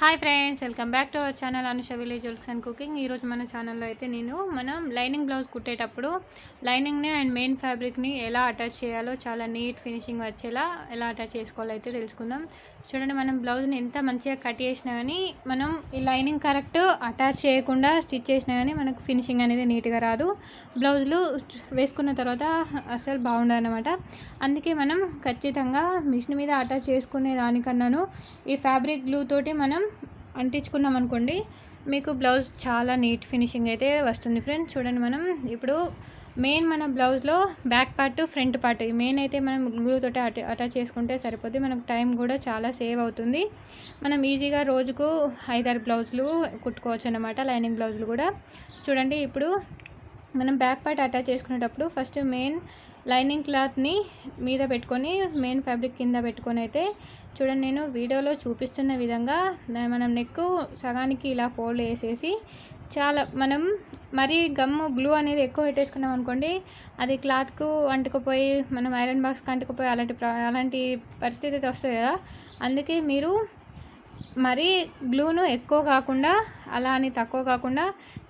Hi friends welcome back to our channel Anusha village works and cooking ఈరోజు మన ఛానల్లో అయితే నేను మనం లైనింగ్ బ్లౌజ్ కుట్టేటప్పుడు లైనింగ్ని అండ్ మెయిన్ ఫ్యాబ్రిక్ని ఎలా అటాచ్ చేయాలో చాలా నీట్ ఫినిషింగ్ వచ్చేలా ఎలా అటాచ్ చేసుకోవాలో అయితే తెలుసుకుందాం. చూడండి మనం బ్లౌజ్ని ఎంత మంచిగా కట్ చేసినా కానీ మనం ఈ లైనింగ్ కరెక్ట్ అటాచ్ చేయకుండా స్టిచ్ చేసినా కానీ మనకు ఫినిషింగ్ అనేది నీట్గా రాదు. బ్లౌజులు వేసుకున్న తర్వాత అసలు బాగుండదనమాట అందుకే మనం ఖచ్చితంగా మిషన్ మీద అటాచ్ చేసుకునే దానికన్నాను ఈ ఫ్యాబ్రిక్ గ్లూ తోటి మనం అంటించుకున్నాం అనుకోండి మీకు బ్లౌజ్ చాలా నీట్ ఫినిషింగ్ అయితే వస్తుంది ఫ్రెండ్స్ చూడండి మనం ఇప్పుడు మెయిన్ మన బ్లౌజ్లో back part front part main అయితే మనం గ్లూ అట అటాచ్ చేసుకుంటే సరిపోద్ది. మనకు టైం కూడా చాలా సేవ్ అవుతుంది. మనం ఈజీగా రోజుకు ఐదారు బ్లౌజులు కుట్టుకోవచ్చు అనమాట లైనింగ్ బ్లౌజులు కూడా. చూడండి ఇప్పుడు మనం బ్యాక్ పార్ట్ అటాచ్ చేసుకునేటప్పుడు ఫస్ట్ మెయిన్ లైనింగ్ క్లాత్ని మీద పెట్టుకొని మెయిన్ ఫ్యాబ్రిక్ కింద పెట్టుకొని అయితే చూడండి నేను వీడియోలో చూపిస్తున్న విధంగా మనం నెక్ సగానికి ఇలా ఫోల్డ్ వేసేసి చాలా మనం మరీ గమ్ము గ్లూ అనేది ఎక్కువ పెట్టేసుకున్నాం అనుకోండి అది క్లాత్కు అంటుకుపోయి మనం ఐరన్ బాక్స్కి అంటుకుపోయి అలాంటి అలాంటి పరిస్థితి అయితే వస్తుంది కదా. అందుకే మీరు మరీ గ్లూను ఎక్కువ కాకుండా అలా అని తక్కువ కాకుండా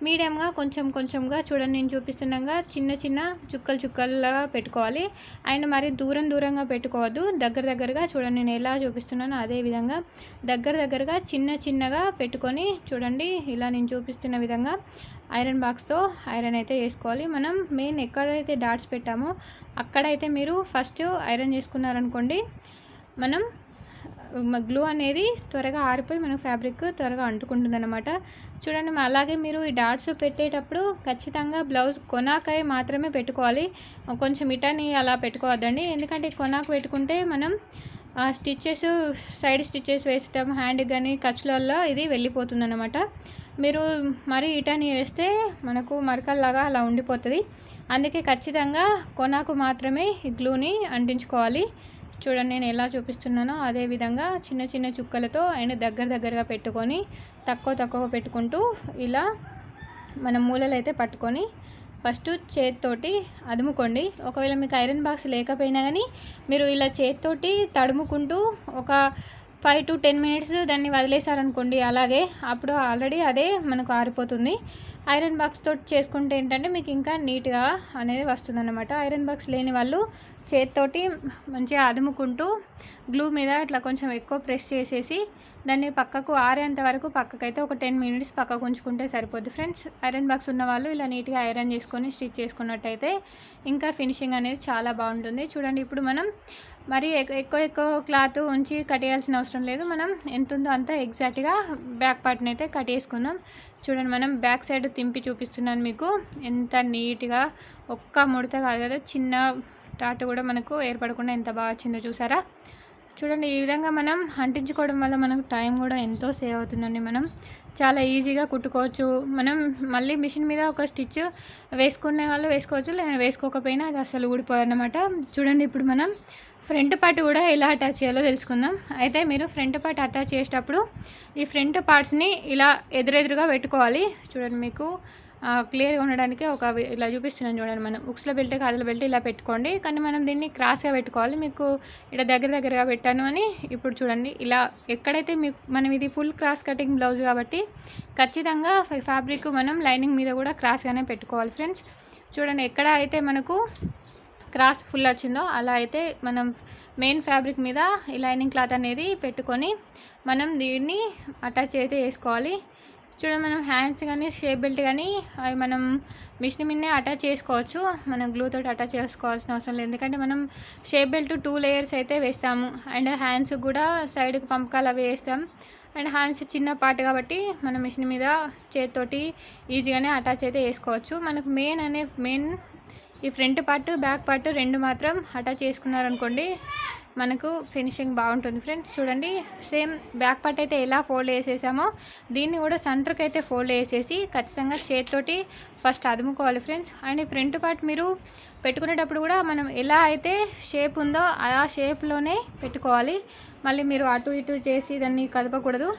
మీడియంగా కొంచెం కొంచెంగా చూడండి నేను చూపిస్తున్నాగా చిన్న చిన్న చుక్కలు చుక్కలుగా పెట్టుకోవాలి. అండ్ మరి దూరం దూరంగా పెట్టుకోవద్దు. దగ్గర దగ్గరగా చూడండి నేను ఎలా చూపిస్తున్నానో అదే విధంగా దగ్గర దగ్గరగా చిన్న చిన్నగా పెట్టుకొని చూడండి ఇలా నేను చూపిస్తున్న విధంగా ఐరన్ బాక్స్తో ఐరన్ అయితే వేసుకోవాలి. మనం మెయిన్ ఎక్కడైతే డాట్స్ పెట్టామో అక్కడైతే మీరు ఫస్ట్ ఐరన్ చేసుకున్నారనుకోండి మనం గ్లూ అనేది త్వరగా ఆరిపోయి మనకు ఫ్యాబ్రిక్ త్వరగా అంటుకుంటుంది అనమాట చూడండి అలాగే మీరు ఈ డాట్స్ పెట్టేటప్పుడు ఖచ్చితంగా బ్లౌజ్ కొనాకాయ మాత్రమే పెట్టుకోవాలి. కొంచెం ఇటని అలా పెట్టుకోవద్దండి. ఎందుకంటే కొనాకు పెట్టుకుంటే మనం స్టిచ్చెస్ సైడ్ స్టిచ్చెస్ వేస్తాం హ్యాండ్ కానీ ఖర్చులలో ఇది వెళ్ళిపోతుంది అనమాట మీరు మరి ఇటని వేస్తే మనకు మరకల్లాగా అలా ఉండిపోతుంది. అందుకే ఖచ్చితంగా కొనాకు మాత్రమే ఈ గ్లూని అంటించుకోవాలి. చూడండి నేను ఎలా చూపిస్తున్నానో అదే విధంగా చిన్న చిన్న చుక్కలతో అండ్ దగ్గర దగ్గరగా పెట్టుకొని తక్కువ తక్కువ పెట్టుకుంటూ ఇలా మన మూలలు అయితే పట్టుకొని ఫస్ట్ చేతితోటి అదుముకోండి. ఒకవేళ మీకు ఐరన్ బాక్స్ లేకపోయినా కానీ మీరు ఇలా చేతితోటి తడుముకుంటూ ఒక ఫైవ్ టు టెన్ మినిట్స్ దాన్ని వదిలేసారనుకోండి అలాగే అప్పుడు ఆల్రెడీ అదే మనకు ఆరిపోతుంది. ఐరన్ బాక్స్ తోటి చేసుకుంటే ఏంటంటే మీకు ఇంకా నీట్గా అనేది వస్తుంది అనమాట ఐరన్ బాక్స్ లేని వాళ్ళు చేతితోటి మంచిగా అదుముకుంటూ గ్లూ మీద ఇట్లా కొంచెం ఎక్కువ ప్రెస్ చేసేసి దాన్ని పక్కకు ఆరేంత వరకు పక్కకైతే ఒక టెన్ మినిట్స్ పక్కకు ఉంచుకుంటే సరిపోద్ది ఫ్రెండ్స్. ఐరన్ బాక్స్ ఉన్న వాళ్ళు ఇలా నీట్గా ఐరన్ చేసుకొని స్టిచ్ చేసుకున్నట్టయితే ఇంకా ఫినిషింగ్ అనేది చాలా బాగుంటుంది. చూడండి ఇప్పుడు మనం మరి ఎక్కువ ఎక్కువ క్లాత్ ఉంచి కట్టేయాల్సిన అవసరం లేదు. మనం ఎంత ఉందో అంత ఎగ్జాక్ట్గా బ్యాక్ పార్ట్ని అయితే కట్టేసుకుందాం. చూడండి మనం బ్యాక్ సైడ్ తింపి చూపిస్తున్నాను మీకు. ఎంత నీట్గా ఒక్క ముడత కాదు కదా చిన్న టాట్ కూడా మనకు ఏర్పడకుండా ఎంత బాగా వచ్చిందో చూసారా? చూడండి ఈ విధంగా మనం అంటించుకోవడం వల్ల మనకు టైం కూడా ఎంతో సేవ్ అవుతుందండి మనం. చాలా ఈజీగా కుట్టుకోవచ్చు. మనం మళ్ళీ మిషన్ మీద ఒక స్టిచ్ వేసుకునే వాళ్ళు వేసుకోవచ్చు లేదా వేసుకోకపోయినా అది అసలు ఊడిపోదన్నమాట. చూడండి ఇప్పుడు మనం ఫ్రంట్ పార్ట్ కూడా ఎలా అటాచ్ చేయాలో తెలుసుకుందాం. అయితే మీరు ఫ్రంట్ పార్ట్ అటాచ్ చేసేటప్పుడు ఈ ఫ్రంట్ పార్ట్స్ని ఇలా ఎదురెదురుగా పెట్టుకోవాలి. చూడండి మీకు క్లియర్గా ఉండడానికి ఒక ఇలా చూపిస్తున్నాను చూడండి మనం. ఉక్స్ల బెల్ట్ కాదల బెల్ట్ ఇలా పెట్టుకోండి. కానీ మనం దీన్ని క్రాస్గా పెట్టుకోవాలి. మీకు ఇలా దగ్గర దగ్గరగా పెట్టాను అని ఇప్పుడు చూడండి. ఇలా ఎక్కడైతే మీకు మనం ఇది ఫుల్ క్రాస్ కటింగ్ బ్లౌజ్ కాబట్టి ఖచ్చితంగా ఫ్యాబ్రిక్ మనం లైనింగ్ మీద కూడా క్రాస్గానే పెట్టుకోవాలి ఫ్రెండ్స్ చూడండి ఎక్కడ అయితే మనకు క్రాస్ ఫుల్ వచ్చిందో అలా అయితే మనం మెయిన్ ఫ్యాబ్రిక్ మీద ఈ లైనింగ్ క్లాత్ అనేది పెట్టుకొని మనం దీన్ని అటాచ్ అయితే వేసుకోవాలి చూడండి మనం హ్యాండ్స్ కానీ షేప్ బెల్ట్ కానీ అవి మనం మిషన్ మీదనే అటాచ్ చేసుకోవచ్చు. మనం గ్లూ తోటి అటాచ్ చేసుకోవాల్సిన అవసరం లేదు. ఎందుకంటే మనం షేప్ బెల్ట్ టూ లేయర్స్ అయితే వేస్తాము. అండ్ హ్యాండ్స్ కూడా సైడ్కి పంపకాలు అవి వేస్తాం. అండ్ హ్యాండ్స్ చిన్న పార్ట్ కాబట్టి మనం మిషన్ మీద చేతితోటి ఈజీగానే అటాచ్ అయితే వేసుకోవచ్చు మనకు మెయిన్ అనే మెయిన్ ఈ ఫ్రంట్ పార్ట్ బ్యాక్ పార్ట్ రెండు మాత్రం అటాచ్ చేసుకున్నారనుకోండి మనకు ఫినిషింగ్ బాగుంటుంది ఫ్రెండ్స్. చూడండి సేమ్ బ్యాక్ పార్ట్ అయితే ఎలా ఫోల్డ్ వేసేసామో దీన్ని కూడా సెంటర్కి అయితే ఫోల్డ్ వేసేసి ఖచ్చితంగా చేతితోటి ఫస్ట్ అదుముకోవాలి ఫ్రెండ్స్. అండ్ ఫ్రంట్ పార్ట్ మీరు పెట్టుకునేటప్పుడు కూడా మనం ఎలా అయితే షేప్ ఉందో ఆ షేప్లోనే పెట్టుకోవాలి. మళ్ళీ మీరు అటు ఇటు చేసి దాన్ని కదపకూడదు.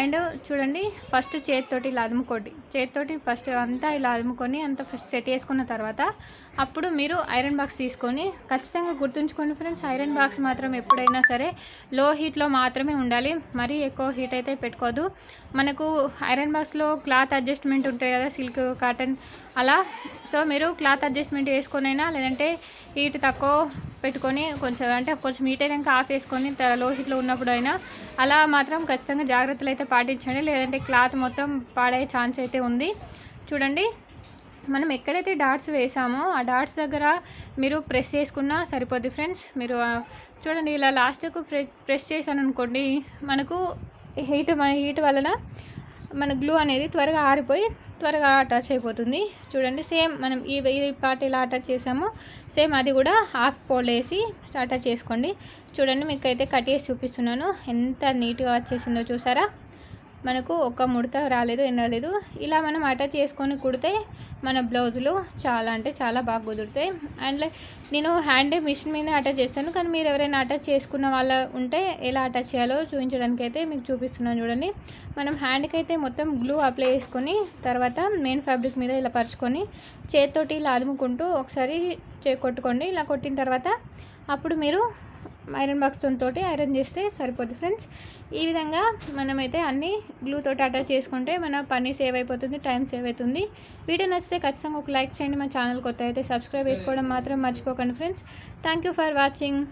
అండ్ చూడండి ఫస్ట్ చేతితోటి ఇలా అదుముకోండి. చేతితోటి ఫస్ట్ అంతా ఇలా అలుముకొని అంతా ఫస్ట్ సెట్ చేసుకున్న తర్వాత అప్పుడు మీరు ఐరన్ బాక్స్ తీసుకొని ఖచ్చితంగా గుర్తుంచుకోండి ఫ్రెండ్స్ ఐరన్ బాక్స్ మాత్రం ఎప్పుడైనా సరే లో హీట్లో మాత్రమే ఉండాలి. మరీ ఎక్కువ హీట్ అయితే పెట్టుకోదు. మనకు ఐరన్ బాక్స్లో క్లాత్ అడ్జస్ట్మెంట్ ఉంటాయి కదా సిల్క్ కాటన్ అలా. సో మీరు క్లాత్ అడ్జస్ట్మెంట్ వేసుకొనైనా లేదంటే హీట్ తక్కువ పెట్టుకొని కొంచెం అంటే కొంచెం హీట్ అయినాక ఆఫ్ వేసుకొని లో హీట్లో ఉన్నప్పుడు అయినా అలా మాత్రం ఖచ్చితంగా జాగ్రత్తలు అయితే పాటించండి. లేదంటే క్లాత్ మొత్తం పాడే ఛాన్స్ అయితే ఉంది. చూడండి మనం ఎక్కడైతే డాట్స్ వేసామో ఆ డాట్స్ దగ్గర మీరు ప్రెస్ చేసుకున్నా సరిపోద్ది ఫ్రెండ్స్. మీరు చూడండి ఇలా లాస్ట్కు ప్రెస్ చేశాను అనుకోండి మనకు హీట్ మన హీట్ వలన మన గ్లూ అనేది త్వరగా ఆరిపోయి త్వరగా అటాచ్ అయిపోతుంది. చూడండి సేమ్ మనం ఈ ఈ పార్ట్ ఎలా అటాచ్ చేసామో సేమ్ అది కూడా హాఫ్ పోలేసి వేసి అటాచ్ చేసుకోండి. చూడండి మీకు అయితే కట్ చేసి చూపిస్తున్నాను. ఎంత నీట్గా వచ్చేసిందో చూసారా? మనకు ఒక్క ముడత రాలేదు ఏం రాలేదు. ఇలా మనం అటాచ్ చేసుకొని కుడితే మన బ్లౌజులు చాలా అంటే చాలా బాగా కుదురుతాయి. అండ్ లైక్ నేను హ్యాండ్ మిషన్ మీద అటాచ్ చేస్తాను కానీ మీరు ఎవరైనా అటాచ్ చేసుకున్న వాళ్ళ ఉంటే ఎలా అటాచ్ చేయాలో చూపించడానికి అయితే మీకు చూపిస్తున్నాను చూడండి. మనం హ్యాండ్కి అయితే మొత్తం గ్లూ అప్లై చేసుకొని తర్వాత మెయిన్ ఫ్యాబ్రిక్ మీద ఇలా పరుచుకొని చేతితోటి ఇలా అదుముకుంటూ ఒకసారి చే కొట్టుకోండి. ఇలా కొట్టిన తర్వాత అప్పుడు మీరు ఐరన్ బాక్స్ తోటి ఐరన్ చేస్తే సరిపోతుంది ఫ్రెండ్స్. ఈ విధంగా మనమైతే అన్ని గ్లూ తోటి అటాచ్ చేసుకుంటే మన పని సేవ్ అయిపోతుంది టైం సేవ్ అవుతుంది. వీడియో నచ్చితే ఖచ్చితంగా ఒక లైక్ చేయండి మా ఛానల్ కొత్త అయితే సబ్స్క్రైబ్ చేసుకోవడం మాత్రం మర్చిపోకండి friends. Thank you for watching